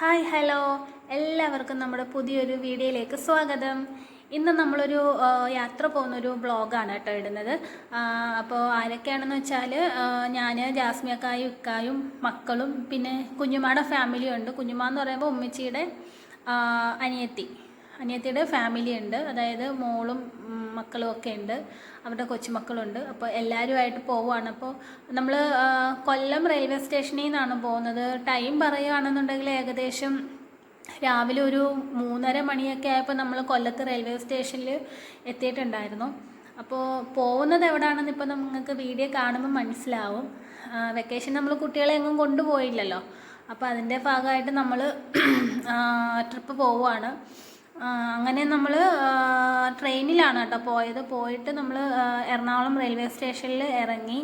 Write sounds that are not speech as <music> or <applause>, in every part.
Hi hello. എല്ലാവർക്കും നമ്മുടെ പുതിയൊരു വീഡിയോയിലേക്ക് സ്വാഗതം. ഇന്ന് നമ്മളൊരു യാത്ര പോകുന്നൊരു ബ്ലോഗാണ് കേട്ടോ ഇടുന്നത്. അപ്പോൾ ആരൊക്കെയാണെന്ന് വെച്ചാൽ ഞാൻ ജാസ്മിയക്കായും ഇക്കായും മക്കളും പിന്നെ കുഞ്ഞുമാടെ ഫാമിലിയും ഉണ്ട് കുഞ്ഞുമ്മ എന്ന് പറയുമ്പോൾ ഉമ്മച്ചിയുടെ അനിയത്തി. അനിയത്തിയുടെ ഫാമിലി ഉണ്ട്. അതായത് മോളും മക്കളും ഒക്കെ ഉണ്ട്. അവരുടെ കൊച്ചുമക്കളുണ്ട്. അപ്പോൾ എല്ലാവരുമായിട്ട് പോവുകയാണ്. അപ്പോൾ നമ്മൾ കൊല്ലം റെയിൽവേ സ്റ്റേഷനിൽ നിന്നാണ് പോകുന്നത്. ടൈം പറയുകയാണെന്നുണ്ടെങ്കിൽ ഏകദേശം രാവിലെ ഒരു മൂന്നര മണിയൊക്കെ ആയപ്പോൾ നമ്മൾ കൊല്ലത്ത് റെയിൽവേ സ്റ്റേഷനിൽ എത്തിയിട്ടുണ്ടായിരുന്നു. അപ്പോൾ പോകുന്നത് എവിടെയാണെന്ന് ഇപ്പോൾ നിങ്ങൾക്ക് വീഡിയോ കാണുമ്പോൾ മനസ്സിലാവും. വെക്കേഷൻ നമ്മൾ കുട്ടികളെ എങ്ങും കൊണ്ടുപോയില്ലല്ലോ. അപ്പോൾ അതിന്റെ ഭാഗമായിട്ട് നമ്മൾ ട്രിപ്പ് പോവുകയാണ്. അങ്ങനെ നമ്മൾ ട്രെയിനിലാണ് കേട്ടോ പോയത്. പോയിട്ട് നമ്മൾ എറണാകുളം റെയിൽവേ സ്റ്റേഷനിൽ ഇറങ്ങി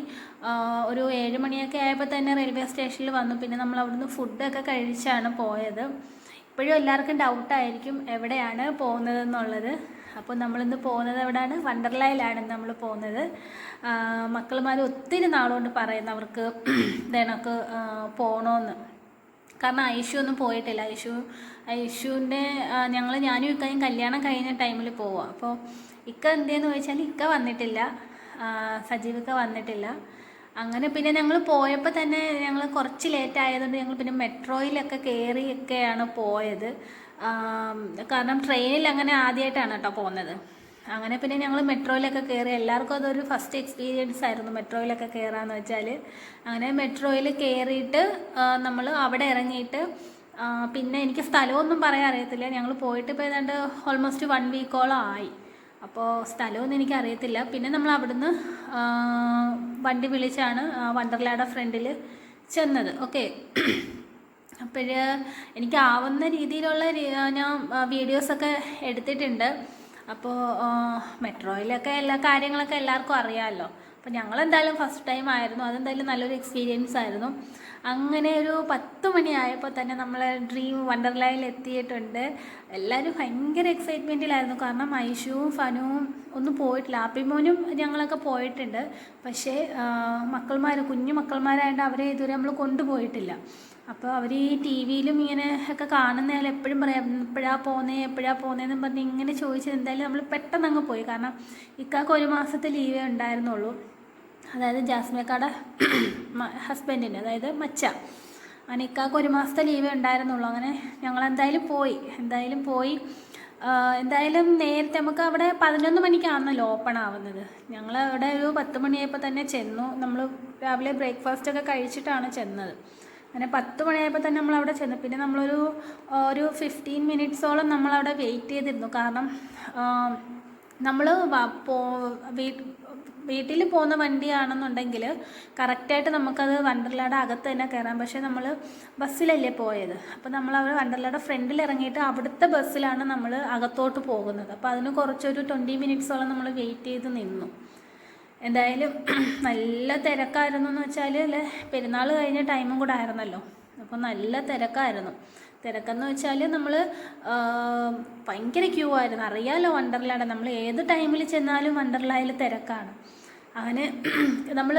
ഒരു ഏഴ് മണിയൊക്കെ ആയപ്പോൾ തന്നെ റെയിൽവേ സ്റ്റേഷനിൽ വന്നു. പിന്നെ നമ്മൾ അവിടുന്ന് ഫുഡൊക്കെ കഴിച്ചാണ് പോയത്. ഇപ്പോഴും എല്ലാവർക്കും ഡൗട്ടായിരിക്കും എവിടെയാണ് പോകുന്നത് എന്നുള്ളത് അപ്പോൾ നമ്മളിന്ന് പോകുന്നത് എവിടെയാണ്? വണ്ടർലയിലാണ് നമ്മൾ പോകുന്നത്. മക്കളുമാർ ഒത്തിരി നാളുകൊണ്ട് പറയുന്നവർക്ക് <clears throat> ഇതേണക്ക് പോകണമെന്ന് കാരണം ഐഷു ഒന്നും പോയിട്ടില്ല. ഐഷു ഐഷുവിന്റെ ഞങ്ങൾ ഞാനും ഇക്കയും കല്യാണം കഴിഞ്ഞ ടൈമിൽ പോവാം. അപ്പോൾ ഇക്ക എന്തെന്ന് ചോദിച്ചാൽ ഇക്ക വന്നിട്ടില്ല. സജീവ് സജീവിക്ക വന്നിട്ടില്ല. അങ്ങനെ പിന്നെ ഞങ്ങൾ പോയപ്പോൾ തന്നെ ഞങ്ങൾ കുറച്ച് ലേറ്റ് ആയതുകൊണ്ട് ഞങ്ങൾ പിന്നെ മെട്രോയിലൊക്കെ കയറിയൊക്കെയാണ് പോയത്. കാരണം ട്രെയിനിൽ അങ്ങനെ ആദ്യമായിട്ടാണ് കേട്ടോ പോകുന്നത് അങ്ങനെ പിന്നെ ഞങ്ങൾ മെട്രോയിലൊക്കെ കയറി എല്ലാവർക്കും അതൊരു ഫസ്റ്റ് എക്സ്പീരിയൻസ് ആയിരുന്നു മെട്രോയിലൊക്കെ കയറാന്ന് വെച്ചാൽ അങ്ങനെ മെട്രോയിൽ കയറിയിട്ട് നമ്മൾ അവിടെ ഇറങ്ങിയിട്ട് പിന്നെ എനിക്ക് സ്ഥലമൊന്നും പറയാൻ അറിയത്തില്ല. ഞങ്ങൾ പോയിട്ട് ഇപ്പോൾ ഏതാണ്ട് ഓൾമോസ്റ്റ് വൺ വീക്കോളം ആയി. അപ്പോൾ സ്ഥലമൊന്നും എനിക്ക് അറിയത്തില്ല. പിന്നെ നമ്മൾ അവിടുന്ന് വണ്ടി വിളിച്ചാണ് വണ്ടർലാടെ ഫ്രണ്ടിൽ ചെന്നത്. ഓക്കെ അപ്പോൾ എനിക്കാവുന്ന രീതിയിലുള്ള ഞാൻ വീഡിയോസൊക്കെ എടുത്തിട്ടുണ്ട്. അപ്പോൾ മെട്രോയിലൊക്കെ എല്ലാ കാര്യങ്ങളൊക്കെ എല്ലാവർക്കും അറിയാമല്ലോ അപ്പോൾ ഞങ്ങൾ എന്തായാലും ഫസ്റ്റ് ടൈം ആയിരുന്നു. അതെന്തായാലും നല്ലൊരു എക്സ്പീരിയൻസ് ആയിരുന്നു. അങ്ങനെ ഒരു പത്ത് മണിയായപ്പോൾ തന്നെ നമ്മൾ ഡ്രീം വണ്ടർലായിൽ എത്തിയിട്ടുണ്ട്. എല്ലാവരും ഭയങ്കര എക്സൈറ്റ്മെന്റിലായിരുന്നു കാരണം ഐഷുവും ഫനുവും ഒന്നും പോയിട്ടില്ല. ആപ്പിമോനും ഞങ്ങളൊക്കെ പോയിട്ടുണ്ട്. പക്ഷേ മക്കൾമാർ കുഞ്ഞു മക്കൾമാരായതുകൊണ്ട് അവരെ ഇതുവരെ നമ്മൾ കൊണ്ടുപോയിട്ടില്ല. അപ്പോൾ അവർ ഈ ടി വിയിലും ഇങ്ങനെ ഒക്കെ കാണുന്നതിൽ എപ്പോഴും പറയാം എപ്പോഴാ പോകുന്നത് എപ്പോഴാ പോകുന്നതെന്ന് പറഞ്ഞ് ഇങ്ങനെ ചോദിച്ചത് എന്തായാലും നമ്മൾ പെട്ടെന്ന് അങ്ങ് പോയി. കാരണം ഇക്കാക്ക് ഒരു മാസത്തെ ലീവേ ഉണ്ടായിരുന്നുള്ളൂ. അതായത് ജാസ്മിയക്കാടെ <clears throat> ഹസ്ബൻഡിന് അതായത് മച്ച. അങ്ങനെ ഇക്കാക്ക് ഒരു മാസത്തെ ലീവേ ഉണ്ടായിരുന്നുള്ളൂ. അങ്ങനെ ഞങ്ങൾ എന്തായാലും പോയി. എന്തായാലും പോയി. എന്തായാലും നേരത്തെ നമുക്ക് അവിടെ പതിനൊന്ന് മണിക്കാണല്ലോ ഓപ്പൺ ആവുന്നത്. ഞങ്ങൾ അവിടെ ഒരു പത്ത് മണിയായപ്പോൾ തന്നെ ചെന്നു. നമ്മൾ രാവിലെ ബ്രേക്ക്ഫാസ്റ്റ് ഒക്കെ കഴിച്ചിട്ടാണ് ചെന്നത്. അങ്ങനെ പത്ത് മണിയായപ്പോൾ തന്നെ നമ്മൾ അവിടെ ചെന്നു. പിന്നെ നമ്മളൊരു ഒരു ഫിഫ്റ്റീൻ മിനിറ്റ്സോളം നമ്മളവിടെ വെയിറ്റ് ചെയ്തിരുന്നു. കാരണം നമ്മൾ പോ വീട്ടിൽ പോകുന്ന വണ്ടിയാണെന്നുണ്ടെങ്കിൽ കറക്റ്റായിട്ട് നമുക്കത് വണ്ടർലയുടെ അകത്ത് തന്നെ കയറാം പക്ഷേ നമ്മൾ ബസ്സിലല്ലേ പോയത്. അപ്പോൾ നമ്മൾ അവർ വണ്ടർലയുടെ ഫ്രണ്ടിൽ ഇറങ്ങിയിട്ട് അവിടുത്തെ ബസ്സിലാണ് നമ്മൾ അകത്തോട്ട് പോകുന്നത്. അപ്പോൾ അതിന് കുറച്ചൊരു ട്വന്റി മിനിറ്റ്സോളം നമ്മൾ വെയിറ്റ് ചെയ്ത് നിന്നു. എന്തായാലും <clears throat> നല്ല തിരക്കായിരുന്നു എന്ന് വെച്ചാൽ അല്ലേ പെരുന്നാൾ കഴിഞ്ഞ ടൈമും കൂടെ ആയിരുന്നല്ലോ. അപ്പോൾ നല്ല തിരക്കായിരുന്നു. തിരക്കെന്ന് വെച്ചാൽ നമ്മൾ ഭയങ്കര ക്യൂ ആയിരുന്നു. അറിയാലോ വണ്ടർലാൻഡ് നമ്മൾ ഏത് ടൈമിൽ ചെന്നാലും വണ്ടർലായിൽ തിരക്കാണ്. അങ്ങനെ <clears throat> നമ്മൾ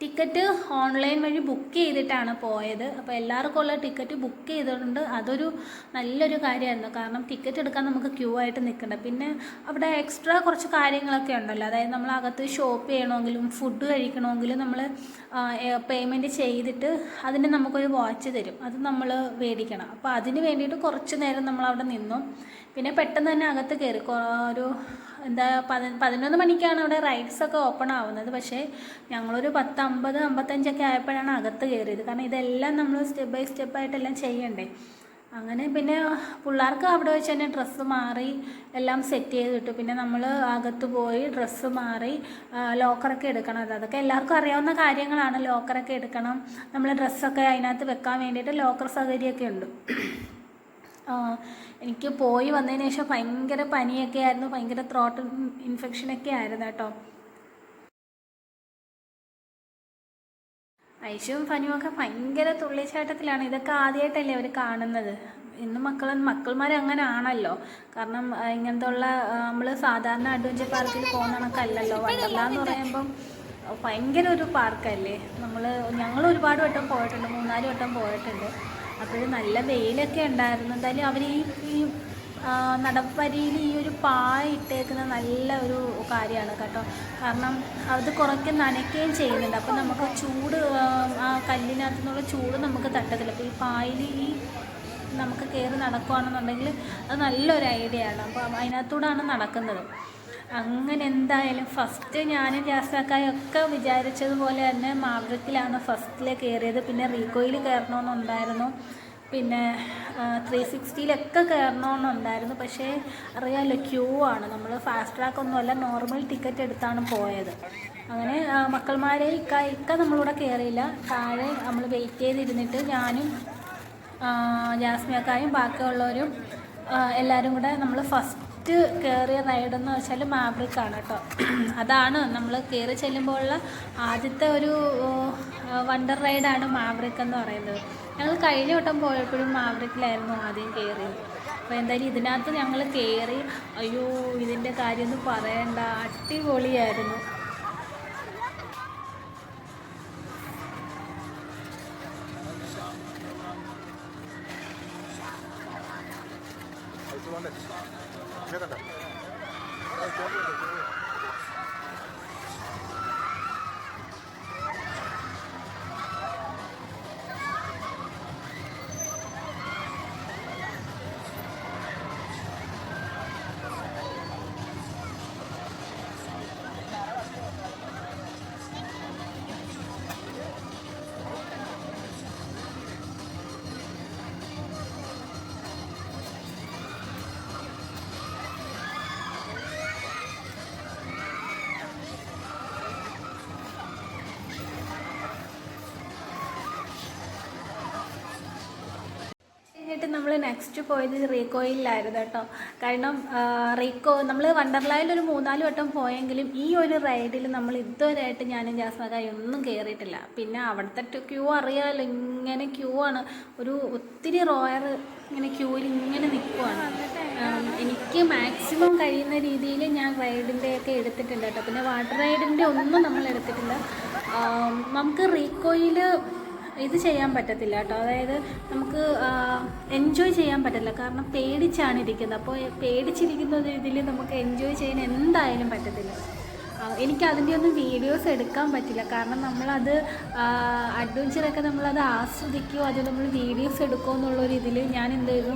ടിക്കറ്റ് ഓൺലൈൻ വഴി ബുക്ക് ചെയ്തിട്ടാണ് പോയത്. അപ്പോൾ എല്ലാവർക്കും ഉള്ള ടിക്കറ്റ് ബുക്ക് ചെയ്തിട്ടുണ്ട് അതൊരു നല്ലൊരു കാര്യമായിരുന്നു. കാരണം ടിക്കറ്റ് എടുക്കാൻ നമുക്ക് ക്യൂ ആയിട്ട് നിൽക്കണ്ട. പിന്നെ അവിടെ എക്സ്ട്രാ കുറച്ച് കാര്യങ്ങളൊക്കെ ഉണ്ടല്ലോ. അതായത് നമ്മൾ അകത്ത് ഷോപ്പ് ചെയ്യണമെങ്കിലും ഫുഡ് കഴിക്കണമെങ്കിലും നമ്മൾ പേയ്മെന്റ് ചെയ്തിട്ട് അതിന് നമുക്കൊരു വാച്ച് തരും. അത് നമ്മൾ മേടിക്കണം. അപ്പോൾ അതിന് വേണ്ടിയിട്ട് കുറച്ച് നേരം നമ്മൾ അവിടെ നിന്നു. പിന്നെ പെട്ടെന്ന് തന്നെ അകത്ത് കയറി. ഒരു എന്താ പതി പതിനൊന്ന് മണിക്കാണ് അവിടെ റൈഡ്സ് ഒക്കെ ഓപ്പൺ ആവുന്നത്. പക്ഷേ ഞങ്ങളൊരു പത്ത് അമ്പത് അമ്പത്തഞ്ചൊക്കെ ആയപ്പോഴാണ് അകത്ത് കയറിയത്. കാരണം ഇതെല്ലാം നമ്മൾ സ്റ്റെപ്പ് ബൈ സ്റ്റെപ്പായിട്ടെല്ലാം ചെയ്യണ്ടേ. അങ്ങനെ പിന്നെ പിള്ളേർക്ക് അവിടെ വെച്ച് തന്നെ ഡ്രസ്സ് മാറി എല്ലാം സെറ്റ് ചെയ്ത് കിട്ടും പിന്നെ നമ്മൾ അകത്ത് പോയി ഡ്രസ്സ് മാറി ലോക്കറൊക്കെ എടുക്കണം. അത് അതൊക്കെ എല്ലാവർക്കും അറിയാവുന്ന കാര്യങ്ങളാണ്. ലോക്കറൊക്കെ എടുക്കണം. നമ്മൾ ഡ്രസ്സൊക്കെ അതിനകത്ത് വെക്കാൻ വേണ്ടിയിട്ട് ലോക്കർ സൗകര്യമൊക്കെ ഉണ്ട്. എനിക്ക് പോയി വന്നതിന് ശേഷം ഭയങ്കര പനിയൊക്കെ ആയിരുന്നു ഭയങ്കര ത്രോട്ട് ഇൻഫെക്ഷനൊക്കെ ആയിരുന്നു കേട്ടോ. ഐശുവും ഒക്കെ ഭയങ്കര തുള്ളിച്ചാട്ടത്തിലാണ്. ഇതൊക്കെ ആദ്യമായിട്ടല്ലേ അവർ കാണുന്നത്. ഇന്ന് മക്കൾ മക്കൾമാർ അങ്ങനെ ആണല്ലോ. കാരണം ഇങ്ങനത്തെ ഉള്ള നമ്മൾ സാധാരണ അഡ്വഞ്ചർ പാർക്കിൽ പോകുന്ന കണക്കല്ലല്ലോ. വണ്ടർല എന്ന് പറയുമ്പം ഭയങ്കര ഒരു പാർക്കല്ലേ നമ്മൾ ഞങ്ങൾ ഒരുപാട് വട്ടം പോയിട്ടുണ്ട്. മൂന്നാൽ വട്ടം പോയിട്ടുണ്ട്. അപ്പോൾ നല്ല വെയിലൊക്കെ ഉണ്ടായിരുന്നു. എന്തായാലും അവർ ഈ ഈ നടപ്പരിയിൽ ഈ ഒരു പായ ഇട്ടേക്കുന്ന നല്ല ഒരു കാര്യമാണ് കേട്ടോ. കാരണം അത് കുറയ്ക്ക് നനയ്ക്കുകയും ചെയ്യുന്നുണ്ട്. അപ്പോൾ നമുക്ക് ചൂട് ആ, ആ കല്ലിനകത്തു നിന്നുള്ള ചൂട് നമുക്ക് തട്ടത്തില്ല. അപ്പോൾ ഈ പായിൽ ഈ നമുക്ക് കയറി നടക്കുകയാണെന്നുണ്ടെങ്കിൽ അത് നല്ലൊരു ഐഡിയ ആണ്. അപ്പോൾ അതിനകത്തൂടാണ് നടക്കുന്നത്. അങ്ങനെ എന്തായാലും ഫസ്റ്റ് ജാസ്താക്കായും ഒക്കെ വിചാരിച്ചതുപോലെ തന്നെ മാവൃക്കിലാണ് ഫസ്റ്റിൽ കയറിയത് പിന്നെ റീകോയിൽ കയറണമെന്നുണ്ടായിരുന്നു. പിന്നെ ത്രീ സിക്സ്റ്റിയിലൊക്കെ കയറണമെന്നുണ്ടായിരുന്നു. പക്ഷേ അറിയാമല്ലോ ക്യൂ ആണ്. നമ്മൾ ഫാസ്റ്റ് ട്രാക്ക് ഒന്നുമല്ല നോർമൽ ടിക്കറ്റ് എടുത്താണ് പോയത്. അങ്ങനെ മക്കൾമാരെ ഇക്ക ഇക്ക നമ്മളിവിടെ കയറിയില്ല താഴെ നമ്മൾ വെയിറ്റ് ചെയ്തിരുന്നിട്ട് ഞാനും ജാസ്മിയക്കായും ബാക്കിയുള്ളവരും എല്ലാവരും കൂടെ നമ്മൾ ഫസ്റ്റ് കയറിയ റൈഡ് എന്ന് വെച്ചാൽ മാബ്രിക്കാണ് കേട്ടോ. അതാണ് നമ്മൾ കയറി ചെല്ലുമ്പോഴുള്ള ആദ്യത്തെ ഒരു വണ്ടർ റൈഡാണ് മാബ്രിക് എന്ന് പറയുന്നത്. ഞങ്ങൾ കഴിഞ്ഞ വട്ടം പോയപ്പോഴും മാബ്രിക്കിലായിരുന്നു ആദ്യം കയറിയത് അപ്പോൾ എന്തായാലും ഇതിനകത്ത് ഞങ്ങൾ കയറി അയ്യോ ഇതിന്റെ കാര്യമൊന്നും പറയണ്ട അടിപൊളിയായിരുന്നു. നമ്മൾ നെക്സ്റ്റ് പോയത് റീകോയിലായിരുന്നു കേട്ടോ. കാരണം റീകോ നമ്മൾ വണ്ടർലായിൽ ഒരു മൂന്നാൽ വട്ടം പോയെങ്കിലും ഈ ഒരു റൈഡിൽ നമ്മൾ ഇതുവരെയായിട്ട് ഞാനും ജാസ്മകായി ഒന്നും കയറിയിട്ടില്ല പിന്നെ അവിടുത്തെ ക്യൂ അറിയാമല്ലോ ഇങ്ങനെ ക്യൂ ആണ്. ഒരു ഒത്തിരി റോയർ ഇങ്ങനെ ക്യൂവിൽ ഇങ്ങനെ നിൽക്കുവാണ് എനിക്ക് മാക്സിമം കഴിയുന്ന രീതിയിൽ ഞാൻ റൈഡിന്റെ ഒക്കെ എടുത്തിട്ടുണ്ട് കേട്ടോ. പിന്നെ വാട്ടർ റൈഡിന്റെ ഒന്നും നമ്മൾ എടുത്തിട്ടില്ല. നമുക്ക് റീകോയിൽ ഇത് ചെയ്യാൻ പറ്റത്തില്ല കേട്ടോ. അതായത് നമുക്ക് എൻജോയ് ചെയ്യാൻ പറ്റില്ല കാരണം പേടിച്ചാണ് ഇരിക്കുന്നത്. അപ്പോൾ പേടിച്ചിരിക്കുന്ന ഇതിൽ നമുക്ക് എൻജോയ് ചെയ്യാൻ എന്തായാലും പറ്റത്തില്ല. എനിക്ക് അതിന്റെ ഒന്നും വീഡിയോസ് എടുക്കാൻ പറ്റില്ല. കാരണം നമ്മളത് അഡ്വഞ്ചറൊക്കെ നമ്മളത് ആസ്വദിക്കുകയോ അത് നമ്മൾ വീഡിയോസ് എടുക്കുമോ എന്നുള്ളൊരു ഇതിൽ ഞാൻ എന്ത് ചെയ്തു?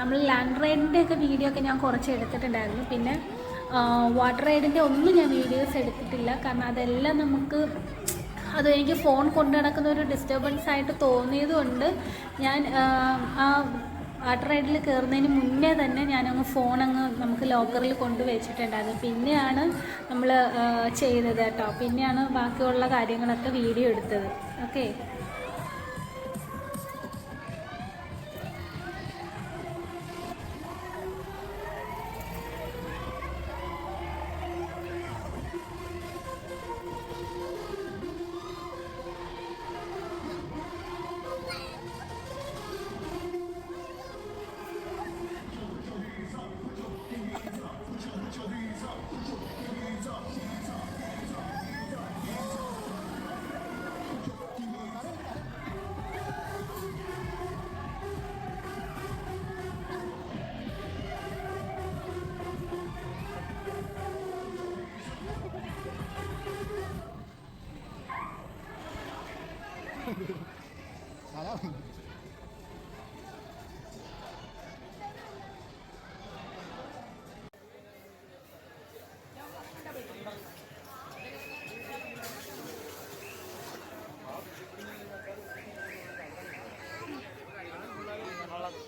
നമ്മൾ ലാൻഡ് റൈഡിന്റെ ഒക്കെ വീഡിയോ ഒക്കെ ഞാൻ കുറച്ച് എടുത്തിട്ടുണ്ടായിരുന്നു. പിന്നെ വാട്ടർ റൈഡിന്റെ ഒന്നും ഞാൻ വീഡിയോസ് എടുത്തിട്ടില്ല. കാരണം അതെല്ലാം നമുക്ക് അത് എനിക്ക് ഫോൺ കൊണ്ടു നടക്കുന്ന ഒരു ഡിസ്റ്റർബൻസ് ആയിട്ട് തോന്നിയതുകൊണ്ട് ഞാൻ ആ, വാട്ടർ റൈഡിൽ കയറുന്നതിന് മുന്നേ തന്നെ ഞാനങ്ങ് ഫോൺ അങ്ങ് നമുക്ക് ലോക്കറിൽ കൊണ്ട് വെച്ചിട്ടുണ്ടായിരുന്നു. പിന്നെയാണ് നമ്മൾ ചെയ്തത് കേട്ടോ. പിന്നെയാണ് ബാക്കിയുള്ള കാര്യങ്ങളൊക്കെ വീഡിയോ എടുത്തത്. ഓക്കെ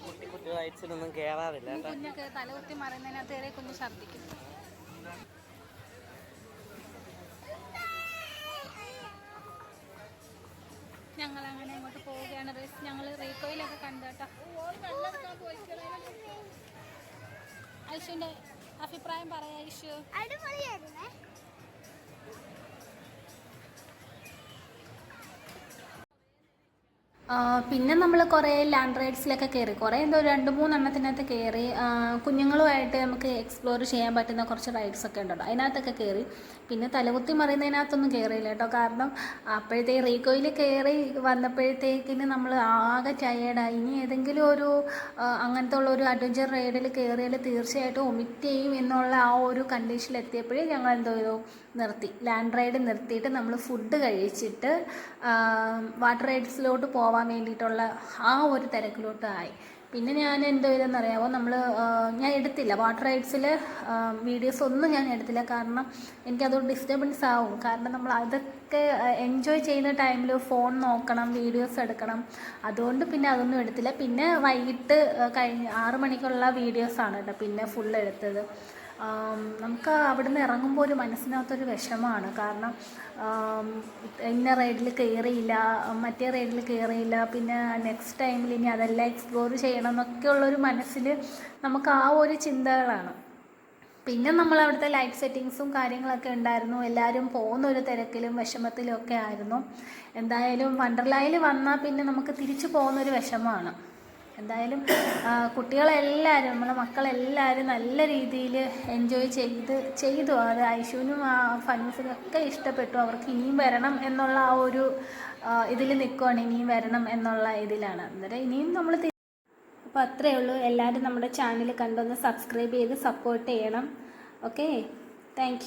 കുട്ടി കുട്ടി റൈറ്റ്സിനൊന്നും കേറാറില്ല കുഞ്ഞൊക്കെ തലകുത്തി മറിയുന്നതിനകത്ത് ഏറെ കുഞ്ഞ് ഛർദ്ദിക്കും. ഐഷുവിന്റെ അഭിപ്രായം പറയാ ഐഷു അടിപൊളിയായിരുന്നേ. പിന്നെ നമ്മൾ കുറേ ലാൻഡ് റൈഡ്സിലൊക്കെ കയറി കുറേ എന്തോ രണ്ട് മൂന്നെണ്ണത്തിനകത്ത് കയറി കുഞ്ഞുങ്ങളുമായിട്ട് നമുക്ക് എക്സ്പ്ലോർ ചെയ്യാൻ പറ്റുന്ന കുറച്ച് റൈഡ്സ് ഒക്കെ ഉണ്ടല്ലോ. അതിനകത്തൊക്കെ കയറി പിന്നെ തലകുത്തി മറിയുന്നതിനകത്തൊന്നും കയറിയില്ല കേട്ടോ. കാരണം അപ്പോഴത്തെ റീകോയിൽ കയറി വന്നപ്പോഴത്തേക്കിന് നമ്മൾ ആകെ ടയേർഡായി ഇനി ഏതെങ്കിലും ഒരു അങ്ങനത്തെ ഉള്ള ഒരു അഡ്വഞ്ചർ റൈഡിൽ കയറിയാൽ തീർച്ചയായിട്ടും ഒമിറ്റ് ചെയ്യും എന്നുള്ള ആ ഒരു കണ്ടീഷനിൽ എത്തിയപ്പോഴേ ഞങ്ങൾ എന്തോ ചെയ്തു? നിർത്തി. ലാൻഡ് റൈഡ് നിർത്തിയിട്ട് നമ്മൾ ഫുഡ് കഴിച്ചിട്ട് വാട്ടർ റൈഡ്സിലോട്ട് പോകാൻ വേണ്ടിയിട്ടുള്ള ആ ഒരു തിരക്കിലോട്ട് ആയി. പിന്നെ ഞാൻ എന്തോ ചെയ്തെന്ന് അറിയാമോ നമ്മൾ ഞാൻ എടുത്തില്ല. വാട്ടർ റൈഡ്സിൽ വീഡിയോസ് ഒന്നും ഞാൻ എടുത്തില്ല. കാരണം എനിക്കതൊരു ഡിസ്റ്റർബൻസ് ആവും. കാരണം നമ്മൾ അതൊക്കെ എൻജോയ് ചെയ്യുന്ന ടൈമിൽ ഫോൺ നോക്കണം വീഡിയോസ് എടുക്കണം. അതുകൊണ്ട് പിന്നെ അതൊന്നും എടുത്തില്ല. പിന്നെ വൈകിട്ട് കഴിഞ്ഞ് ആറ് മണിക്കുള്ള വീഡിയോസാണ് കേട്ടോ പിന്നെ ഫുൾ എടുത്തത്. നമുക്ക് അവിടുന്ന് ഇറങ്ങുമ്പോൾ ഒരു മനസ്സിനകത്തൊരു വിഷമമാണ് കാരണം ഇന്ന റൈഡിൽ കയറിയില്ല മറ്റേ റൈഡിൽ കയറിയില്ല പിന്നെ നെക്സ്റ്റ് ടൈമിൽ ഇനി അതെല്ലാം എക്സ്പ്ലോർ ചെയ്യണം എന്നൊക്കെ ഉള്ളൊരു മനസ്സിൽ നമുക്ക് ആ ഒരു ചിന്തകളാണ്. പിന്നെ നമ്മൾ അവിടുത്തെ ലൈറ്റ് സെറ്റിങ്സും കാര്യങ്ങളൊക്കെ ഉണ്ടായിരുന്നു. എല്ലാവരും പോകുന്ന ഒരു തിരക്കിലും വിഷമത്തിലും ഒക്കെ ആയിരുന്നു. എന്തായാലും വണ്ടർലായിൽ വന്നാൽ പിന്നെ നമുക്ക് തിരിച്ചു പോകുന്നൊരു വിഷമമാണ്. എന്തായാലും കുട്ടികളെല്ലാവരും നമ്മളെ മക്കളെല്ലാവരും നല്ല രീതിയിൽ എൻജോയ് ചെയ്ത് ചെയ്തു. അത് ഐശുവിനും ആ ഫനൂസിനും ഒക്കെ ഇഷ്ടപ്പെട്ടു. അവർക്ക് ഇനിയും വരണം എന്നുള്ള ആ ഒരു ഇതിൽ നിൽക്കുവാണ് ഇനിയും വരണം എന്നുള്ള ഇതിലാണ്. അന്നേരം ഇനിയും നമ്മൾ അപ്പോൾ അത്രയേ ഉള്ളൂ. എല്ലാവരും നമ്മുടെ ചാനൽ കണ്ടൊന്ന് സബ്സ്ക്രൈബ് ചെയ്ത് സപ്പോർട്ട് ചെയ്യണം. Okay thank